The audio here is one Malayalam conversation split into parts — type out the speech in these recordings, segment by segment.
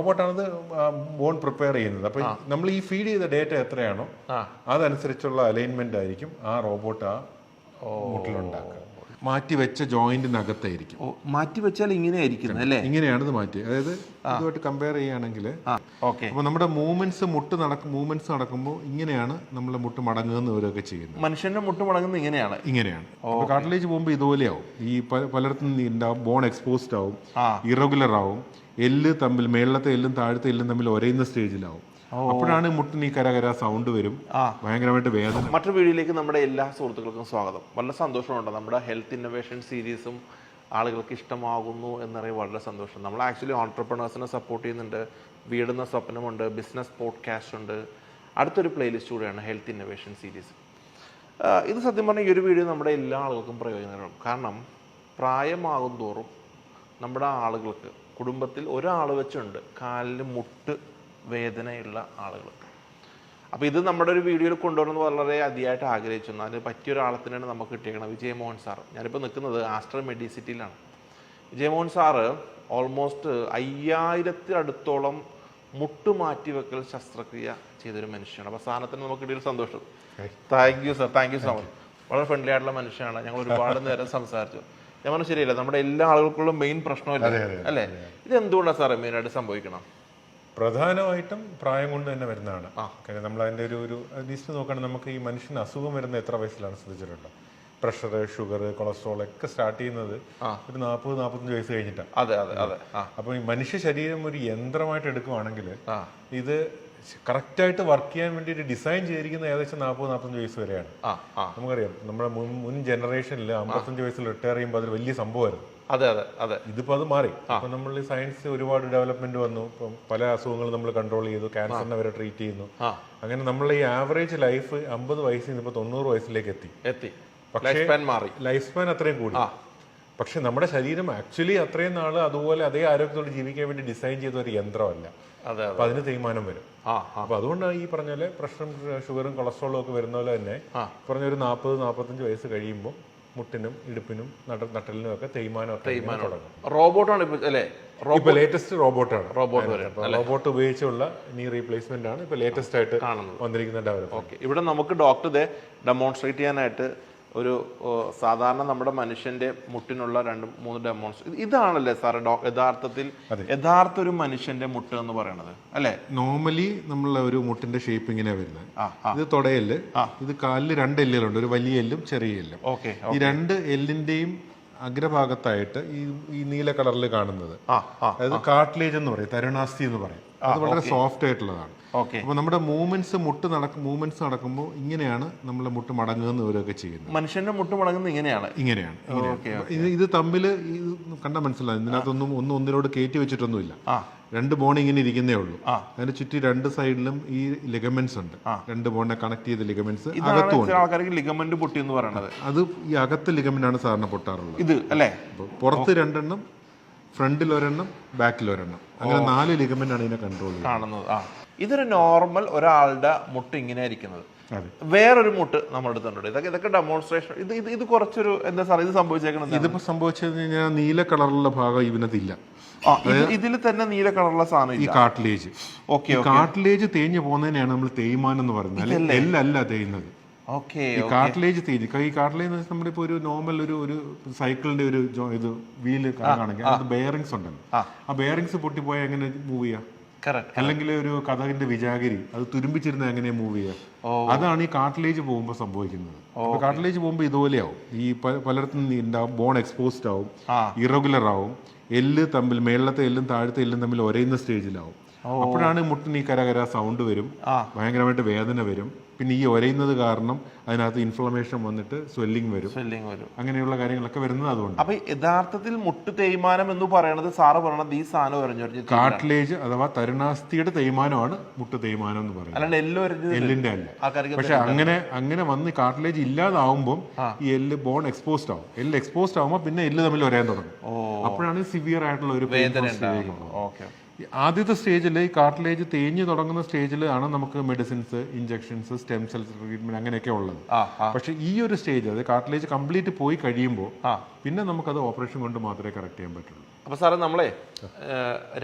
റോബോട്ടാണ് ബോൺ പ്രിപ്പയർ ചെയ്യുന്നത്. അപ്പൊ നമ്മൾ ഈ ഫീഡ് ചെയ്ത ഡേറ്റ എത്രയാണോ. അതനുസരിച്ചുള്ള അലൈൻമെന്റ് ആയിരിക്കും ആ റോബോട്ട് ആ മുട്ടിലുണ്ടാക്കുക മാറ്റി വെച്ച ജോയിന്റിനകത്തായിരിക്കും. മാറ്റി വെച്ചാൽ ഇങ്ങനെ ആയിരിക്കുന്നത് അല്ലേ? ഇങ്ങനെയാണ് ഇത് മാറ്റി അതായത് ഇതുമായിട്ട് കമ്പയർ ചെയ്യുകയാണെങ്കിൽ ഓക്കെ. അപ്പോൾ നമ്മുടെ മൂവ്മെന്റ്സ് മുട്ട് നടക്കും മൂവ്മെന്റ്സ് നടക്കുമ്പോൾ ഇങ്ങനെയാണ് നമ്മളെ മുട്ട് മടങ്ങുന്ന ഇവരൊക്കെ ചെയ്യുന്നത്. മനുഷ്യന്റെ മുട്ട് മടങ്ങുന്നത് ഇങ്ങനെയാണ്. ഇങ്ങനെയാണ്. അപ്പോൾ കാർട്ടിലേജ് പോകുമ്പോൾ ഇതുപോലെയാവും. ഈ പലയിടത്തും ഉണ്ടാവും ബോൺ എക്സ്പോസ്ഡ് ആവും. ഇറഗുലർ ആവും എല്ല് തമ്മിൽ മേളത്തെ എല്ലും താഴത്തെ എല്ലും തമ്മിൽ ഒരയുന്ന സ്റ്റേജിലാവും അപ്പോഴാണ് മുട്ടിന് ഈ കരകര സൗണ്ട് വരും. ഭയങ്കരമായിട്ട് വേദന. മറ്റൊരു വീഡിയോയിലേക്ക് നമ്മുടെ എല്ലാ സുഹൃത്തുക്കൾക്കും സ്വാഗതം. വളരെ സന്തോഷമുണ്ട്. നമ്മുടെ ഹെൽത്ത് ഇന്നോവേഷൻ സീരീസും ആളുകൾക്ക് ഇഷ്ടമാകുന്നു എന്നറിയാൻ വളരെ സന്തോഷം. നമ്മൾ ആക്ച്വലി ഓൺടർപ്രണേഴ്സിനെ സപ്പോർട്ട് ചെയ്യുന്നുണ്ട്. വീടുന്ന സ്വപ്നമുണ്ട്. ബിസിനസ് പോഡ്കാസ്റ്റ് ഉണ്ട്. അടുത്തൊരു പ്ലേലിസ്റ്റ് കൂടെയാണ് ഹെൽത്ത് ഇന്നോവേഷൻ സീരീസ് ഇത് സത്യം പറഞ്ഞാൽ ഈ ഒരു വീഡിയോ നമ്മുടെ എല്ലാ ആളുകൾക്കും പ്രയോജനകരമാണ്. കാരണം പ്രായമാകും തോറും നമ്മുടെ ആളുകൾക്ക് കുടുംബത്തിൽ ഒരാൾ വെച്ചുണ്ട് കാലിന് മുട്ട് വേദനയുള്ള ആളുകൾ. അപ്പോൾ ഇത് നമ്മുടെ ഒരു വീഡിയോയിൽ കൊണ്ടുവരുന്നത് വളരെ അതിയായിട്ട് ആഗ്രഹിച്ചു. അതിന് പറ്റിയ ഒരാളെ തന്നെയാണ് നമുക്ക് കിട്ടിയേക്കണം വിജയമോഹൻ സാർ. ഞാനിപ്പോൾ നിൽക്കുന്നത് ആസ്റ്റർ മെഡിസിറ്റിയിലാണ്. വിജയമോഹൻ സാറ് ഓൾമോസ്റ്റ് അയ്യായിരത്തിനടുത്തോളം മുട്ടുമാറ്റി വെക്കൽ ശസ്ത്രക്രിയ ചെയ്തൊരു മനുഷ്യനാണ്. അപ്പോൾ സാധനത്തിന് നമുക്ക് കിട്ടിയൊരു സന്തോഷം. Thank you sir thank you so much വളരെ ഫ്രണ്ട്ലി ആയിട്ടുള്ള മനുഷ്യനാണ്. ഞങ്ങൾ ഒരുപാട് നേരം സംസാരിച്ചു. ഞാൻ പറഞ്ഞു ശരിയല്ല. നമ്മുടെ എല്ലാ ആളുകൾക്കുള്ള മെയിൻ പ്രശ്നമില്ല? അല്ലേ? ഇത് എന്തുകൊണ്ടാണ് സാറേ മെയിനായിട്ട് സംഭവിക്കണം? പ്രധാനമായിട്ടും പ്രായം കൊണ്ട് തന്നെ വരുന്നതാണ്. കാര്യം നമ്മൾ അതിന്റെ ഒരു ഒരു ലിസ്റ്റ് നോക്കുകയാണെങ്കിൽ നമുക്ക് ഈ മനുഷ്യന് അസുഖം വരുന്ന എത്ര വയസ്സിലാണ് ശ്രദ്ധിച്ചിട്ടുണ്ടോ? പ്രഷർ ഷുഗർ കൊളസ്ട്രോൾ ഒക്കെ സ്റ്റാർട്ട് ചെയ്യുന്നത് ഒരു നാൽപ്പത് നാൽപ്പത്തഞ്ച് വയസ്സ് കഴിഞ്ഞിട്ടാണ് അതെ അതെ അതെ. അപ്പോൾ ഈ മനുഷ്യ ശരീരം ഒരു യന്ത്രമായിട്ട് എടുക്കുവാണെങ്കിൽ ഇത് കറക്റ്റായിട്ട് വർക്ക് ചെയ്യാൻ വേണ്ടി ഡിസൈൻ ചെയ്തിരിക്കുന്ന ഏകദേശം നാൽപ്പത് നാൽപ്പത്തഞ്ച് വയസ്സ് വരെയാണ്. നമുക്കറിയാം നമ്മുടെ മുൻ മുൻ ജനറേഷനിൽ അമ്പത്തഞ്ച് വയസ്സിൽ റിട്ടയർ ചെയ്യുമ്പോൾ അതൊരു വലിയ സംഭവമായിരുന്നു. അതെ അതെ അതെ. ഇതിപ്പോ അത് മാറി. ഇപ്പൊ നമ്മൾ സയൻസ് ഒരുപാട് ഡെവലപ്മെന്റ് വന്നു. ഇപ്പം പല അസുഖങ്ങളും നമ്മൾ കൺട്രോൾ ചെയ്തു. ക്യാൻസറിനെ വരെ ട്രീറ്റ് ചെയ്യുന്നു. അങ്ങനെ നമ്മൾ ഈ ആവറേജ് ലൈഫ് അമ്പത് വയസ്സിൽ നിന്ന് ഇപ്പൊ തൊണ്ണൂറ് വയസ്സിലേക്ക് എത്തി. എത്തി. പക്ഷേ- മാറി. ലൈഫ് സ്പാൻ അത്രയും കൂടി. പക്ഷെ നമ്മുടെ ശരീരം ആക്ച്വലി അത്രയും നാൾ അതുപോലെ അതേ ആരോഗ്യത്തോട് ജീവിക്കാൻ വേണ്ടി ഡിസൈൻ ചെയ്ത ഒരു യന്ത്രമല്ല. അതെ അപ്പൊ അതിന് തേയ്മാനം വരും. അപ്പൊ അതുകൊണ്ടാണ് ഈ പറഞ്ഞ പോലെ പ്രഷറും ഷുഗറും കൊളസ്ട്രോളും ഒക്കെ വരുന്ന പോലെ തന്നെ. പറഞ്ഞ ഒരു നാൽപ്പത് നാൽപ്പത്തഞ്ച് വയസ്സ് കഴിയുമ്പോൾ മുട്ടിനും ഇടുപ്പിനും നട്ട നട്ടലിനും ഒക്കെ തേയ്മാനം തുടങ്ങും. റോബോട്ടാണ് ഇപ്പൊ അല്ലേ? റോ- ഇപ്പൊ ലേറ്റസ്റ്റ് റോബോട്ടാണ്. റോബോട്ട് റോബോട്ട് ഉപയോഗിച്ചുള്ള നീ റീപ്ലേസ്മെന്റ് ആണ് ഇപ്പൊ ലേറ്റസ്റ്റ് ആയിട്ട്. വന്നിരിക്കുന്ന ഡെവലപ്പ് ഓക്കെ. ഇവിടെ നമുക്ക് ഡോക്ടർ ഡെമോൺസ്ട്രേറ്റ് ചെയ്യാനായിട്ട് ഒരു സാധാരണ നമ്മുടെ മനുഷ്യന്റെ മുട്ടിനുള്ള രണ്ട് മൂന്ന് ഡെമോൺസ് ഇതാണല്ലേ സാറ് ഡോ യഥാർത്ഥത്തിൽ യഥാർത്ഥ ഒരു മനുഷ്യന്റെ മുട്ട് എന്ന് പറയുന്നത് അല്ലേ? നോർമലി നമ്മളെ ഒരു മുട്ടിന്റെ ഷേപ്പ് ഇങ്ങനെ വരുന്നത്. ഇത് തുടയൽ ഇത് കാലിൽ രണ്ട് എല്ലുകളുണ്ട് ഒരു വലിയ എല്ലും ചെറിയ എല്ലും. ഓക്കെ ഈ രണ്ട് എല്ലിന്റെയും അഗ്രഭാഗത്തായിട്ട് ഈ ഈ നീല കളറിൽ കാണുന്നത്. അതായത് കാട്ട്ലേജ് എന്ന് പറയും തരുണാസ്തി എന്ന് പറയും. അത് വളരെ സോഫ്റ്റ് ആയിട്ടുള്ളതാണ്. അപ്പോൾ അപ്പൊ നമ്മുടെ മൂവ്മെന്റ്സ് മുട്ട് നടക്കും മൂവ്മെന്റ്സ് നടക്കുമ്പോൾ ഇങ്ങനെയാണ് നമ്മളെ മുട്ട് മടങ്ങുന്ന ഇവരൊക്കെ ചെയ്യുന്നത്. മനുഷ്യന്റെ മുട്ട് മടങ്ങുന്നത് ഇങ്ങനെയാണ്. ഇങ്ങനെയാണ്. ഇത് ഇത് തമ്മിൽ ഇത് കണ്ടാൽ മനസ്സിലാവും ഇതിനകത്തൊന്നും ഒന്നും ഒന്നിനോട് കയറ്റി വെച്ചിട്ടൊന്നുമില്ല. രണ്ട് ബോൺ ഇങ്ങനെ ഇരിക്കുന്നേ ഉള്ളൂ. അതിന്റെ അതിന് ചുറ്റി രണ്ട് സൈഡിലും ഈ ലിഗമെന്റ്സ് ഉണ്ട്. രണ്ട് ബോണിനെ കണക്ട് ചെയ്ത ലിഗമെന്റ്സ് ആൾക്കാർക്ക് ലിഗമെന്റ് പൊട്ടി എന്ന് പറയുന്നത്. അത് ഈ അകത്ത് ലിഗമെന്റ് ആണ് സാധാരണ പൊട്ടാറുള്ളത്. ഇത് അല്ലേ? പുറത്ത് രണ്ടെണ്ണം ഫ്രണ്ടിൽ ഒരെണ്ണം ബാക്കിൽ ഒരെണ്ണം അങ്ങനെ നാല് ലിഗമെന്റ് ആണ് ഇതിനെ കൺട്രോൾ ചെയ്യുന്നത്. കാണുന്നത്. ആ. ഇതൊരു നോർമൽ ഒരാളുടെ മുട്ട് ഇങ്ങനെ ഇരിക്കുന്നത് വേറൊരു മുട്ട് നമ്മുടെ അടുത്തുണ്ട്. ഇതൊക്കെ ഇതൊക്കെ ഡെമോൺസ്ട്രേഷൻ ഇത് ഇത് ഇത് കുറച്ചൊരു എന്താ സാർ ഇത് സംഭവിച്ചേക്കുന്നത് ഇതിപ്പോ സംഭവിച്ചത് കഴിഞ്ഞാൽ നീല കളറുള്ള ഭാഗം ഇവനതില്ല ഇതിൽ തന്നെ നീല കളറുള്ള സാധനം ഈ കാട്ടിലേജ് ഓക്കെ കാട്ടിലേജ് തേഞ്ഞു പോകുന്നതിനെയാണ് നമ്മൾ തേയ്മാനം എന്ന് പറയുന്നത്. അല്ലെ? എല്ലല്ല തേയുന്നത്. ഈ കാർട്ടിലേജ് തീരും ഈ കാർട്ടിലേജ് എന്ന് വെച്ചാൽ നമ്മളിപ്പോ ഒരു നോർമൽ ഒരു ഒരു സൈക്കിളിന്റെ ഒരു ഇത് വീൽ കാണുകയാണെങ്കിൽ അത് ബെയറിങ്സ് ഉണ്ടല്ലോ ആ. ബെയറിങ്സ് പൊട്ടിപ്പോയാൽ എങ്ങനെ മൂവ് ചെയ്യാം? അല്ലെങ്കിൽ ഒരു കഥകിന്റെ വിജാഗിരി അത് തുരുമ്പിച്ചിരുന്ന എങ്ങനെ മൂവ് ചെയ്യുക അതാണ് ഈ കാർട്ടിലേജ് പോകുമ്പോൾ സംഭവിക്കുന്നത്. കാർട്ടിലേജ് പോകുമ്പോൾ ഇതുപോലെയാവും. ഈ പലയിടത്തും ഉണ്ടാവും ബോൺ എക്സ്പോസ്ഡ് ആവും. ഇറഗുലർ ആവും എല്ല് തമ്മിൽ മേളത്തെ എല്ലും താഴത്തെ എല്ലും തമ്മിൽ ഒരയുന്ന സ്റ്റേജിലാവും അപ്പോഴാണ് മുട്ടിന് ഈ കരകര സൗണ്ട് വരും. ഭയങ്കരമായിട്ട് വേദന വരും. പിന്നെ ഈ ഒരയുന്നത് കാരണം അതിനകത്ത് ഇൻഫ്ലമേഷൻ വന്നിട്ട് സ്വെല്ലിങ് വരും. സ്വെല്ലിങ് വരും. അങ്ങനെയുള്ള കാര്യങ്ങളൊക്കെ വരുന്നത് അതുകൊണ്ട്. അപ്പൊ യഥാർത്ഥത്തിൽ മുട്ട് തേയ്മാനം എന്ന് പറയുന്നത് സാറ് പറയണത് ഈ സാധനം ഒരഞ്ഞൊരിഞ്ഞ് കാട്ടിലേജ് അഥവാ തരുണാസ്ഥിയുടെ തേയ്മാനമാണ് മുട്ട് തേയ്മാനം എന്ന് പറയുന്നത്. അല്ലാണ്ട് എല്ലാം ഒരഞ്ഞത് എല്ലിന്റെ അല്ല. പക്ഷെ അങ്ങനെ അങ്ങനെ വന്ന് കാട്ടിലേജ് ഇല്ലാതാവുമ്പോൾ ഈ എല്ല് ബോൺ എക്സ്പോസ്ഡ് ആവും. എല്ല് എക്സ്പോസ്ഡ് ആവുമ്പോൾ പിന്നെ എല്ല് തമ്മിൽ ഒരയാൻ തുടങ്ങും. അപ്പോഴാണ് സിവിയർ ആയിട്ടുള്ള ഒരു painful ആദ്യത്തെ സ്റ്റേജിൽ ഈ കാർട്ടിലേജ് തേഞ്ഞു തുടങ്ങുന്ന സ്റ്റേജിൽ ആണ് നമുക്ക് medicines injections stem cell treatment അങ്ങനെയൊക്കെ ഉള്ളത്. പക്ഷെ ഈ ഒരു സ്റ്റേജ് അത് കാർട്ടിലേജ് കംപ്ലീറ്റ് പോയി കഴിയുമ്പോൾ പിന്നെ നമുക്കത് ഓപ്പറേഷൻ കൊണ്ട് മാത്രമേ കറക്റ്റ് ചെയ്യാൻ പറ്റുള്ളൂ. അപ്പൊ സാറേ നമ്മളെ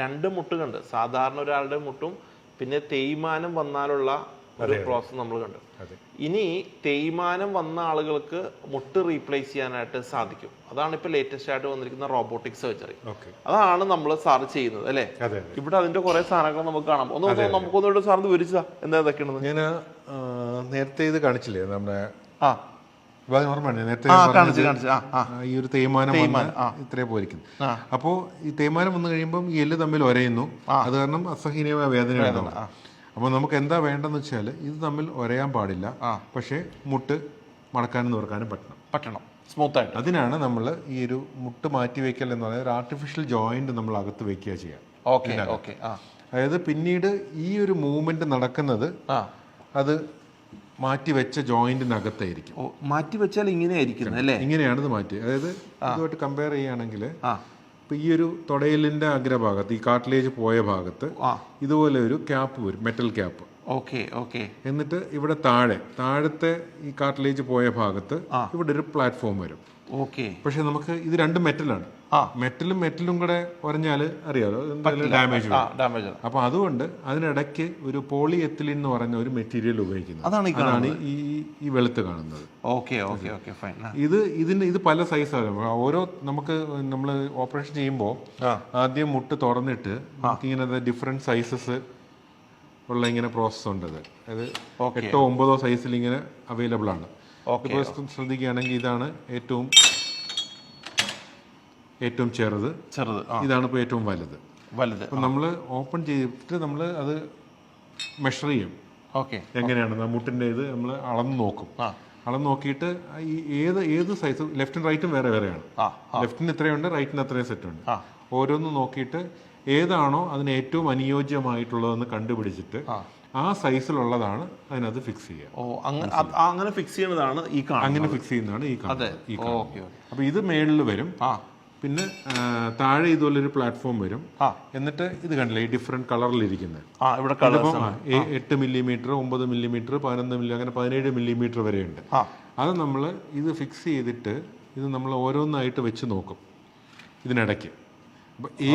രണ്ട് മുട്ട് കണ്ട് സാധാരണ ഒരാളുടെ മുട്ടും പിന്നെ തേയ്മാനം വന്നാലുള്ള ഒരു പ്രോസസ് നമ്മൾ കണ്ടു. ഇനി തേയ്മാനം വന്ന ആളുകൾക്ക് മുട്ട് റീപ്ലേസ് ചെയ്യാനായിട്ട് സാധിക്കും. അതാണ് ഇപ്പൊ ലേറ്റസ്റ്റ് ആയിട്ട് വന്നിരിക്കുന്ന റോബോട്ടിക് സർജറി അതാണ് നമ്മൾ സാർ ചെയ്യുന്നത് അല്ലേ? ഇവിടെ അതിന്റെ കുറെ സാധനങ്ങൾ നമുക്ക് കാണാം. ഒന്ന് നമുക്കൊന്നും നമുക്കൊന്നുകൂടെ സാറിന് വിവരിച്ചതാ എന്താ ഇതൊക്കെയാണ് ഞാൻ നേരത്തെ ഇത് കാണിച്ചില്ലേ നമ്മുടെ ആ. ഈ ഒരു തേയ്മാനം വന്ന് ഇത്രേ പോയിരിക്കുന്നു. അപ്പോൾ ഈ തേയ്മാനം വന്നു കഴിയുമ്പോൾ ഈ എല്ല് തമ്മിൽ ഒരയുന്നു. അത് കാരണം അസഹനീയമായ വേദന ഉണ്ടാവും അപ്പോൾ നമുക്ക് എന്താ വേണ്ടെന്ന് വെച്ചാൽ ഇത് തമ്മിൽ ഒരയാൻ പാടില്ല. പക്ഷേ മുട്ട് മടക്കാനും തുറക്കാനും പറ്റണം. പറ്റണം. സ്മൂത്തായിട്ട്. അതിനാണ് നമ്മൾ ഈ ഒരു മുട്ട് മാറ്റി വയ്ക്കൽ എന്ന് പറയുന്നത് ഒരു ആർട്ടിഫിഷ്യൽ ജോയിന്റ് നമ്മൾ അകത്ത് വെക്കുക ചെയ്യാം. ഓക്കെ ഓക്കെ അതായത് പിന്നീട് ഈ ഒരു മൂവ്മെന്റ് നടക്കുന്നത് അത് മാറ്റി വെച്ച ജോയിന്റിനകത്തായിരിക്കും മാറ്റി വെച്ചാൽ ഇങ്ങനെയായിരിക്കും അല്ലേ ഇങ്ങനെയാണ് ഇത് മാറ്റി അതായത് ഇതുമായിട്ട് കമ്പയർ ചെയ്യുകയാണെങ്കിൽ ഇപ്പൊ ഈ ഒരു തൊടയിലിന്റെ അഗ്രഭാഗത്ത് ഈ കാർട്ടിലേജ് പോയ ഭാഗത്ത് ഇതുപോലെ ഒരു ക്യാപ്പ് വരും മെറ്റൽ ക്യാപ്പ് ഓക്കെ ഓക്കെ എന്നിട്ട് ഇവിടെ താഴെ താഴത്തെ ഈ കാർട്ടിലേജ് പോയ ഭാഗത്ത് ഇവിടെ ഒരു പ്ലാറ്റ്ഫോം വരും. ഓക്കെ പക്ഷെ നമുക്ക് ഇത് രണ്ടും മെറ്റലാണ്. മെറ്റലും മെറ്റലും കൂടെ ഉറഞ്ഞാൽ അറിയാലോ ഡാമേജ് ഡാമേജ് അപ്പൊ അതുകൊണ്ട് അതിനിടയ്ക്ക് ഒരു പോളി എത്തിലിൻ എന്ന് പറയുന്ന ഒരു മെറ്റീരിയൽ ഉപയോഗിക്കുന്നത് അതാണ് ഈ അതാണ് ഈ ഈ വെളുത്ത് കാണുന്നത്. ഓക്കെ ഓക്കെ ഓക്കെ ഫൈൻ ഇത് ഇതിന് ഇത് പല സൈസാണ് ഓരോ നമുക്ക് നമ്മൾ ഓപ്പറേഷൻ ചെയ്യുമ്പോൾ ആദ്യം മുട്ട് തുറന്നിട്ട് നമുക്ക് ഇങ്ങനെ ഡിഫറെന്റ് സൈസസ് ഉള്ള ഇങ്ങനെ പ്രോസസ് ഉണ്ട് അത്. അതായത് എട്ടോ ഒമ്പതോ സൈസിൽ ഇങ്ങനെ അവൈലബിൾ ആണ്. ഇപ്പോൾ ശ്രദ്ധിക്കുകയാണെങ്കിൽ ഇതാണ് ഏറ്റവും ഏറ്റവും ചെറുത്. ചെറുത്. ഇതാണ് ഇപ്പോൾ ഏറ്റവും വലുത്. വലുത്. നമ്മൾ ഓപ്പൺ ചെയ്തിട്ട് നമ്മൾ അത് മെഷർ ചെയ്യും. ഓക്കെ എങ്ങനെയാണ്? മുട്ടിന്റെ ഇത് നമ്മൾ അളന്ന് നോക്കും. അളന്ന് നോക്കിയിട്ട് ഈ ഏത് ഏത് സൈസ് ലെഫ്റ്റും റൈറ്റും വേറെ വേറെയാണ്. ലെഫ്റ്റിന് ഇത്രയുണ്ട് റൈറ്റിന് അത്രയും സെറ്റ് ഉണ്ട്. ഓരോന്ന് നോക്കിയിട്ട് ഏതാണോ അതിന് ഏറ്റവും അനുയോജ്യമായിട്ടുള്ളതെന്ന് കണ്ടുപിടിച്ചിട്ട് ആ. സൈസിലുള്ളതാണ് അതിനകത്ത് ഫിക്സ് ചെയ്യുക. ഓ അങ്ങനെ അങ്ങനെ ഫിക്സ് ചെയ്യുന്നതാണ് ഈ അങ്ങനെ ഫിക്സ് ചെയ്യുന്നതാണ് ഈ ഈ ഓക്കെ ഓക്കെ. അപ്പൊ ഇത് മേളിൽ വരും. പിന്നെ താഴെ ഇതുപോലെ ഒരു പ്ലാറ്റ്ഫോം വരും എന്നിട്ട് ഇത് കണ്ടില്ലേ ഈ ഡിഫറെന്റ് കളറിലിരിക്കുന്നത് എട്ട് മില്ലിമീറ്റർ ഒമ്പത് മില്ലിമീറ്റർ പതിനൊന്ന് മില്ലി അങ്ങനെ പതിനേഴ് മില്ലിമീറ്റർ വരെയുണ്ട്. ആ. അത് നമ്മൾ ഇത് ഫിക്സ് ചെയ്തിട്ട് ഇത് നമ്മൾ ഓരോന്നായിട്ട് വെച്ച് നോക്കും ഇതിനിടയ്ക്ക്. അപ്പോൾ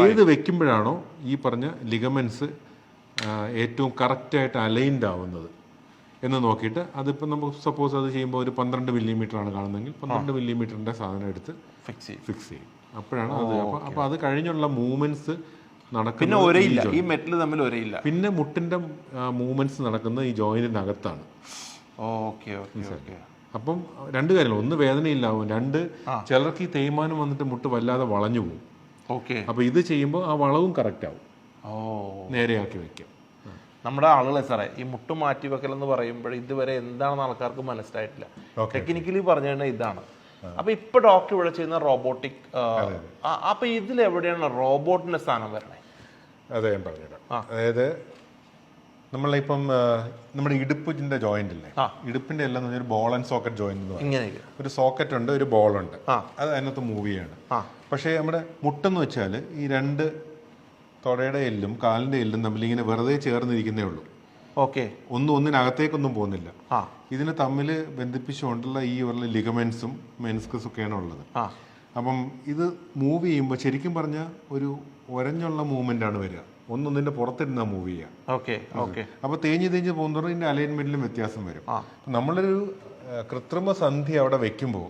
ഏത് വെക്കുമ്പോഴാണോ ഈ പറഞ്ഞ ലിഗമെൻസ് ഏറ്റവും കറക്റ്റായിട്ട് അലൈൻഡ് ആവുന്നത് എന്ന് നോക്കിയിട്ട് അതിപ്പോൾ നമുക്ക് സപ്പോസ് അത് ചെയ്യുമ്പോൾ ഒരു പന്ത്രണ്ട് മില്ലിമീറ്റർ ആണ് കാണുന്നതെങ്കിൽ പന്ത്രണ്ട് മില്ലിമീറ്ററിന്റെ സാധനം എടുത്ത് ഫിക്സ് ചെയ്യും. ഫിക്സ് ചെയ്യും. അപ്പോഴാണ് അത്. അപ്പോൾ അത് കഴിഞ്ഞുള്ള മൂവ്മെന്റ്സ് പിന്നെ നടക്കുന്നത് ഒരയില്ല. ഈ മെറ്റൽ തമ്മിൽ ഒരേയില്ല. പിന്നെ മുട്ടിന്റെ മൂവ്മെന്റ്സ് നടക്കുന്നത് ഈ ജോയിന്റിനകത്താണ് ഓക്കെ ഓക്കെ ഓക്കെ. അപ്പം രണ്ട് കാര്യങ്ങൾ. ഒന്ന് വേദനയില്ലാവും. രണ്ട് ചിലർക്ക് ഈ തേയ്മാനം വന്നിട്ട് മുട്ട് വല്ലാതെ വളഞ്ഞു പോകും ഓക്കെ അപ്പോൾ ഇത് ചെയ്യുമ്പോൾ ആ വളവും കറക്റ്റ് ആവും. ഓ. നേരെയാക്കി വെക്കാം. നമ്മുടെ ആളുകളെ സാറേ ഈ മുട്ട് മാറ്റി വെക്കൽ എന്ന് പറയുമ്പോൾ ഇതുവരെ എന്താണെന്ന് ആൾക്കാർക്ക് മനസ്സിലായിട്ടില്ല. ടെക്നിക്കലി പറഞ്ഞു കഴിഞ്ഞാൽ ഇതാണ്. അപ്പൊ ഇപ്പൊ ഡോക്ടർ ഇവിടെ ചെയ്യുന്ന റോബോട്ടിക് അപ്പൊ ഇതിൽ എവിടെയാണ് റോബോട്ടിന്റെ സ്ഥാനം വരണേ? അതെ ഞാൻ പറഞ്ഞുതരാം. അതായത് നമ്മളിപ്പം നമ്മുടെ ഇടുപ്പിന്റെ ജോയിന്റ് ഇല്ലേ? ഇടുപ്പിന്റെ എല്ലാം ഒരു ബോൾ ആൻഡ് സോക്കറ്റ് ജോയിന്റ് എന്ന് പറയും. ഒരു സോക്കറ്റ് ഉണ്ട് ഒരു ബോൾ ഉണ്ട്. അത് അതിനകത്ത് മൂവ് ചെയ്യാണ്. പക്ഷേ നമ്മുടെ മുട്ടെന്ന് വെച്ചാൽ ഈ രണ്ട് തുടയുടെ എല്ലും കാലിന്റെ എല്ലും തമ്മിൽ ഇങ്ങനെ വെറുതെ ചേർന്നിരിക്കുന്നേ ഉള്ളൂ. ഓക്കെ. ഒന്നും ഒന്നിനകത്തേക്കൊന്നും പോകുന്നില്ല. ഇതിന് തമ്മിൽ ബന്ധിപ്പിച്ചുകൊണ്ടുള്ള ഈ ഉള്ള ലിഗമെന്റ്സും മെൻസ്കസും ഒക്കെയാണ് ഉള്ളത്. അപ്പം ഇത് മൂവ് ചെയ്യുമ്പോൾ ശരിക്കും പറഞ്ഞാൽ ഒരു ഒരഞ്ഞുള്ള മൂവ്മെന്റ് ആണ് വരിക. ഒന്നൊന്നിന്റെ പുറത്തിരുന്ന മൂവ് ചെയ്യാം. ഓക്കെ ഓക്കെ അപ്പോൾ തേഞ്ഞ് തേഞ്ഞ് പോകുന്നതിന്റെ ഇതിന്റെ അലൈൻമെന്റിലും വ്യത്യാസം വരും. നമ്മളൊരു കൃത്രിമ സന്ധി അവിടെ വെക്കുമ്പോൾ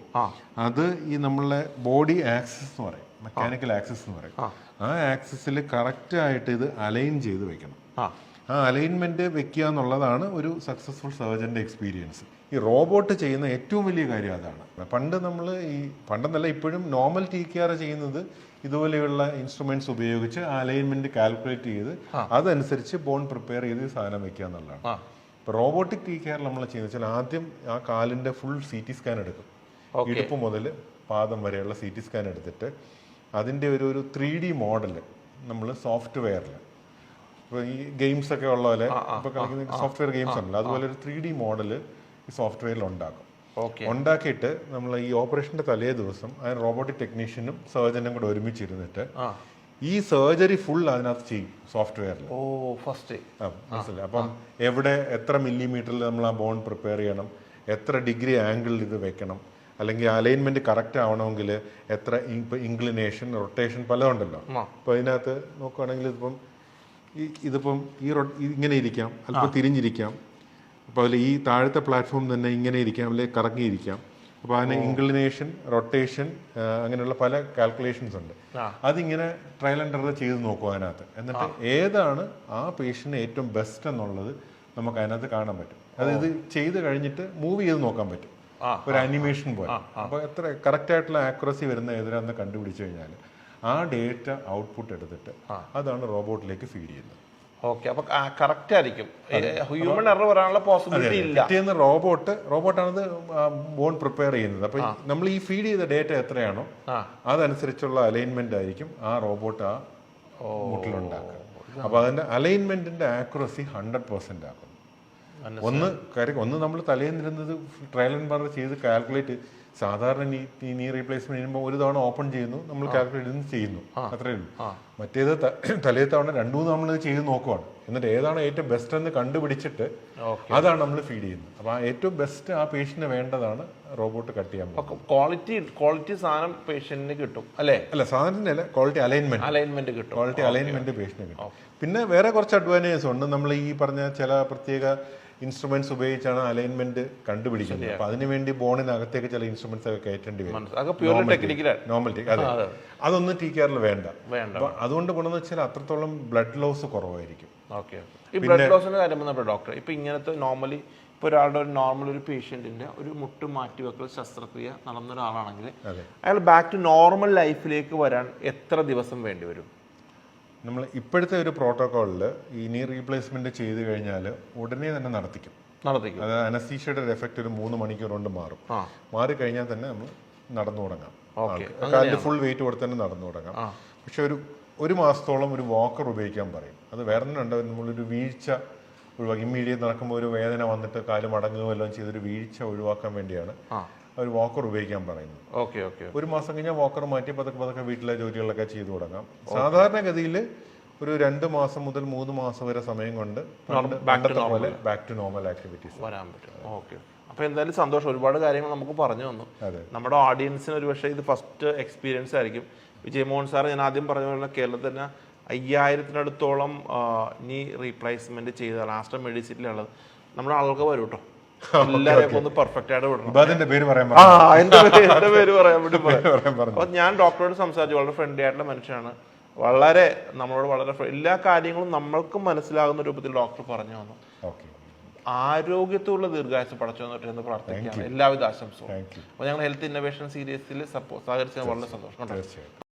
അത് ഈ നമ്മളെ ബോഡി ആക്സസ് എന്ന് പറയും മെക്കാനിക്കൽ ആക്സസ് എന്ന് പറയും. ആ. ആക്സസിൽ കറക്റ്റ് ആയിട്ട് ഇത് അലൈൻ ചെയ്ത് വെക്കണം. ആ. ആ അലൈൻമെന്റ് വെക്കുക എന്നുള്ളതാണ് ഒരു സക്സസ്ഫുൾ സർജന്റെ എക്സ്പീരിയൻസ് ഈ റോബോട്ട് ചെയ്യുന്ന ഏറ്റവും വലിയ കാര്യം അതാണ്. പണ്ട് നമ്മൾ ഈ പണ്ടെന്നല്ല ഇപ്പോഴും നോർമൽ ടി കെ ആർ ചെയ്യുന്നത് ഇതുപോലെയുള്ള ഇൻസ്ട്രുമെന്റ്സ് ഉപയോഗിച്ച് അലൈൻമെന്റ് കാൽക്കുലേറ്റ് ചെയ്ത് അതനുസരിച്ച് ബോൺ പ്രിപ്പയർ ചെയ്ത് സാധനം വെക്കുക എന്നുള്ളതാണ്. ഇപ്പൊ ഇപ്പോൾ റോബോട്ടിക് ടീ കെയർ നമ്മൾ ചെയ്യുന്നത് വെച്ചാൽ ആദ്യം ആ കാലിന്റെ ഫുൾ സി ടി സ്കാൻ എടുക്കും. ഇടുപ്പ് മുതൽ പാദം വരെയുള്ള സി ടി സ്കാൻ എടുത്തിട്ട് അതിന്റെ ഒരു ഒരു ത്രീ ഡി മോഡൽ നമ്മൾ സോഫ്റ്റ്വെയറിൽ ഇപ്പോൾ ഈ ഗെയിംസ് ഒക്കെ ഉള്ള പോലെ ഇപ്പോൾ കളിക്കുന്ന സോഫ്റ്റ്വെയർ ഗെയിംസ് ഉണ്ടല്ലോ. അതുപോലെ ഒരു ത്രീ ഡി മോഡൽ ഈ സോഫ്റ്റ്വെയറിൽ ഉണ്ടാക്കും. ഉണ്ടാക്കിയിട്ട് നമ്മൾ ഈ ഓപ്പറേഷന്റെ തലേ ദിവസം അതിന് റോബോട്ടിക് ടെക്നീഷ്യനും സർജനും കൂടെ ഒരുമിച്ചിരുന്നിട്ട് ഈ സർജറി ഫുൾ അതിനകത്ത് ചെയ്യും സോഫ്റ്റ്വെയറിൽ ഓ ഫസ്റ്റ് മനസ്സിലായി. അപ്പം എവിടെ എത്ര മില്ലിമീറ്ററിൽ നമ്മൾ ആ ബോൺ പ്രിപ്പയർ ചെയ്യണം എത്ര ഡിഗ്രി ആംഗിളിൽ ഇത് വെക്കണം അല്ലെങ്കിൽ അലൈൻമെന്റ് കറക്റ്റ് ആവണമെങ്കിൽ എത്ര ഇൻക്ലിനേഷൻ റൊട്ടേഷൻ പലതുണ്ടല്ലോ ഉണ്ടല്ലോ. അപ്പോൾ അതിനകത്ത് നോക്കുകയാണെങ്കിൽ ഇതിപ്പം ഈ ഇതിപ്പം ഈ ഇങ്ങനെ ഇരിക്കാം അല്പം തിരിഞ്ഞിരിക്കാം അപ്പോൾ അതിൽ ഈ താഴത്തെ പ്ലാറ്റ്ഫോം തന്നെ ഇങ്ങനെ ഇരിക്കാം അല്ലെങ്കിൽ കറങ്ങിയിരിക്കാം. അപ്പോൾ അതിന് ഇൻക്ലിനേഷൻ റൊട്ടേഷൻ അങ്ങനെയുള്ള പല കാൽക്കുലേഷൻസ് ഉണ്ട്. അതിങ്ങനെ ട്രയൽ ആൻഡ് എറർ ചെയ്ത് നോക്കും അതിനകത്ത്. എന്നിട്ട് ഏതാണ് ആ പേഷ്യന് ഏറ്റവും ബെസ്റ്റ് എന്നുള്ളത് നമുക്ക് അതിനകത്ത് കാണാൻ പറ്റും. അതായത് ഇത് ചെയ്ത് കഴിഞ്ഞിട്ട് മൂവ് ചെയ്ത് നോക്കാൻ പറ്റും. ഒരു അനിമേഷൻ പോലെ. അപ്പോൾ എത്ര കറക്റ്റ് ആയിട്ടുള്ള ആക്യുറസി വരുന്ന ഏതിനാന്ന് കണ്ടുപിടിച്ചു കഴിഞ്ഞാൽ ആ ഡേറ്റ ഔട്ട്പുട്ട് എടുത്തിട്ട് അതാണ് റോബോട്ടിലേക്ക് ഫീഡ് ചെയ്യുന്നത്. ഓക്കെ അപ്പൊ കറക്റ്റ് ആയിരിക്കും. ഹ്യൂമൻ എറർ വരാനുള്ള പോസിബിലിറ്റി ഇല്ല. റോബോട്ട് റോബോട്ടാണ് ബോൺ പ്രിപ്പയർ ചെയ്യുന്നത്. അപ്പൊ നമ്മൾ ഈ ഫീഡ് ചെയ്ത ഡേറ്റ എത്രയാണോ. അതനുസരിച്ചുള്ള അലൈൻമെന്റ് ആയിരിക്കും ആ റോബോട്ട് ആ മുട്ടിലുണ്ടാക്കുക അപ്പൊ അതിന്റെ അലൈൻമെന്റിന്റെ ആക്യുറസി ഹൺഡ്രഡ് പെർസെന്റ് ആക്കും. ഒന്ന് കാര്യം ഒന്ന് നമ്മൾ തലേന്നിരുന്നത് ട്രയൽ ആൻഡ് ബർഡർ ചെയ്ത് കാൽക്കുലേറ്റ് സാധാരണ നീ നീ റീപ്ലേസ്മെന്റ് ചെയ്യുമ്പോൾ ഒരു തവണ ഓപ്പൺ ചെയ്യുന്നു നമ്മൾ കാൽക്കുലേറ്റ് ചെയ്യുന്നു അത്രയേ അത്രേ ഉള്ളൂ. മറ്റേത് തലേ തവണ രണ്ടു മൂന്ന് നമ്മൾ ചെയ്ത് നോക്കുവാണ്. എന്നിട്ട് ഏതാണ് ഏറ്റവും ബെസ്റ്റ് എന്ന് കണ്ടുപിടിച്ചിട്ട് അതാണ് നമ്മൾ ഫീഡ് ചെയ്യുന്നത്. അപ്പൊ ആ ഏറ്റവും ബെസ്റ്റ് ആ പേഷ്യന് വേണ്ടതാണ് റോബോട്ട് കട്ട് ചെയ്യാൻ ക്വാളിറ്റി ക്വാളിറ്റി സാധനം പേഷ്യന്റിന് കിട്ടും അല്ലേ? അല്ല സാധനത്തിന്റെ അല്ല ക്വാളിറ്റി അലൈൻമെന്റ് അലൈൻമെന്റ് കിട്ടും. ക്വാളിറ്റി അലൈൻമെന്റ് പേഷ്യന് കിട്ടും. പിന്നെ വേറെ കുറച്ച് അഡ്വാന്റേജസ് ഉണ്ട്. നമ്മൾ ഈ പറഞ്ഞ ചില പ്രത്യേക ഇൻസ്ട്രുമെന്റ്സ് ഉപയോഗിച്ചാണ് അലൈൻമെന്റ് കണ്ടുപിടിക്കുന്നത്. അപ്പൊ അതിനുവേണ്ടി ബോണിനകത്തേക്ക് ചില ഇൻസ്ട്രുമെന്റ്സ് ഒക്കെ കയറ്റേണ്ടി വരും. നോർമൽ അതെ. അതൊന്നും ടി കെയറിൽ വേണ്ട. വേണ്ട. അപ്പൊ അതുകൊണ്ട് ഗുണമെന്ന് വെച്ചാൽ അത്രത്തോളം ബ്ലഡ് ലോസ് കുറവായിരിക്കും. ഈ ബ്ലഡ് ലോസിന്റെ കാര്യം ഡോക്ടർ ഇപ്പൊ ഇങ്ങനത്തെ നോർമലി ഇപ്പൊ ഒരാളുടെ ഒരു നോർമൽ ഒരു പേഷ്യന്റിന്റെ ഒരു മുട്ട് മാറ്റിവെക്കൽ ശസ്ത്രക്രിയ നടന്ന ഒരാളാണെങ്കിൽ അയാൾ ബാക്ക് ടു നോർമൽ ലൈഫിലേക്ക് വരാൻ എത്ര ദിവസം വേണ്ടി വരും? നമ്മൾ ഇപ്പോഴത്തെ ഒരു പ്രോട്ടോക്കോളിൽ ഈ നീ റീപ്ലേസ്മെന്റ് ചെയ്ത് കഴിഞ്ഞാൽ ഉടനെ തന്നെ നടത്തിക്കും. നടത്തിക്കും. അതായത് അനസ്തീഷയുടെ ഒരു എഫക്റ്റ് ഒരു മൂന്ന് മണിക്കൂർ കൊണ്ട് മാറും. മാറി കഴിഞ്ഞാൽ തന്നെ നമ്മൾ നടന്നു തുടങ്ങാം. കാലിൽ ഫുൾ വെയിറ്റ് കൊടുത്ത് തന്നെ നടന്നു തുടങ്ങാം. പക്ഷെ ഒരു ഒരു മാസത്തോളം ഒരു വാക്കർ ഉപയോഗിക്കാൻ പറയും. അത് വേറെ തന്നെ ഉണ്ട് നമ്മളൊരു വീഴ്ച ഒഴിവാക്കി. ഇമ്മീഡിയറ്റ് നടക്കുമ്പോൾ ഒരു വേദന വന്നിട്ട് കാൽ മടങ്ങുകയോ എല്ലാം ചെയ്തൊരു വീഴ്ച ഒഴിവാക്കാൻ വേണ്ടിയാണ് ഒരു വാക്കർ ഉപയോഗിക്കാൻ പറയുന്നു. ഓക്കെ ഓക്കെ ഒരു മാസം കഴിഞ്ഞാൽ വാക്കർ മാറ്റി പതുക്കെ പതുക്കെ വീട്ടിലെ ജോലികളൊക്കെ ചെയ്തു തുടങ്ങാം. സാധാരണഗതിയിൽ ഒരു രണ്ട് മാസം മുതൽ മൂന്ന് മാസം വരെ സമയം കൊണ്ട് പണ്ടത്തെ പോലെ ബാക്ക് ടു നോർമൽ ആക്ടിവിറ്റീസ് വരാൻ പറ്റും. ഓക്കെ അപ്പൊ എന്തായാലും സന്തോഷം. ഒരുപാട് കാര്യങ്ങൾ നമുക്ക് പറഞ്ഞു തന്നു. നമ്മുടെ ഓഡിയൻസിന് ഒരു പക്ഷേ ഇത് ഫസ്റ്റ് എക്സ്പീരിയൻസ് ആയിരിക്കും. വിജയ് മോഹൻ സാർ ഞാൻ ആദ്യം പറഞ്ഞ പോലെ കേരളത്തിൽ തന്നെ അയ്യായിരത്തിനടുത്തോളം നീ റീപ്ലേസ്മെന്റ് ചെയ്ത ലാസ്റ്റ് മെഡിസിറ്റിലുള്ളത് നമ്മുടെ ആളുകൾക്ക് വരും കേട്ടോ ഒന്ന് പെർഫെക്റ്റ് ആയിട്ട് വിടണം. പേര് പറയാൻ ആ എന്റെ പേര് എന്റെ പേര് പറയാൻ വേണ്ടി ഞാൻ ഡോക്ടറോട് സംസാരിച്ചു വളരെ ഫ്രണ്ട്ലി ആയിട്ടുള്ള മനുഷ്യനാണ്. വളരെ നമ്മളോട് വളരെ എല്ലാ കാര്യങ്ങളും നമ്മൾക്ക് മനസ്സിലാകുന്ന രൂപത്തിൽ ഡോക്ടർ പറഞ്ഞു വന്നു ഓക്കെ. ആരോഗ്യത്തോടുള്ള ദീർഘായുസ് പടച്ചു എന്ന് പ്രാർത്ഥിക്കുകയാണ്. എല്ലാവിധ ആശംസകളും. അപ്പൊ അപ്പോൾ ഞങ്ങൾ ഹെൽത്ത് ഇന്നോവേഷൻ സീരീസിൽ സപ്പോർട്ട് സഹകരിച്ചത് വളരെ സന്തോഷം.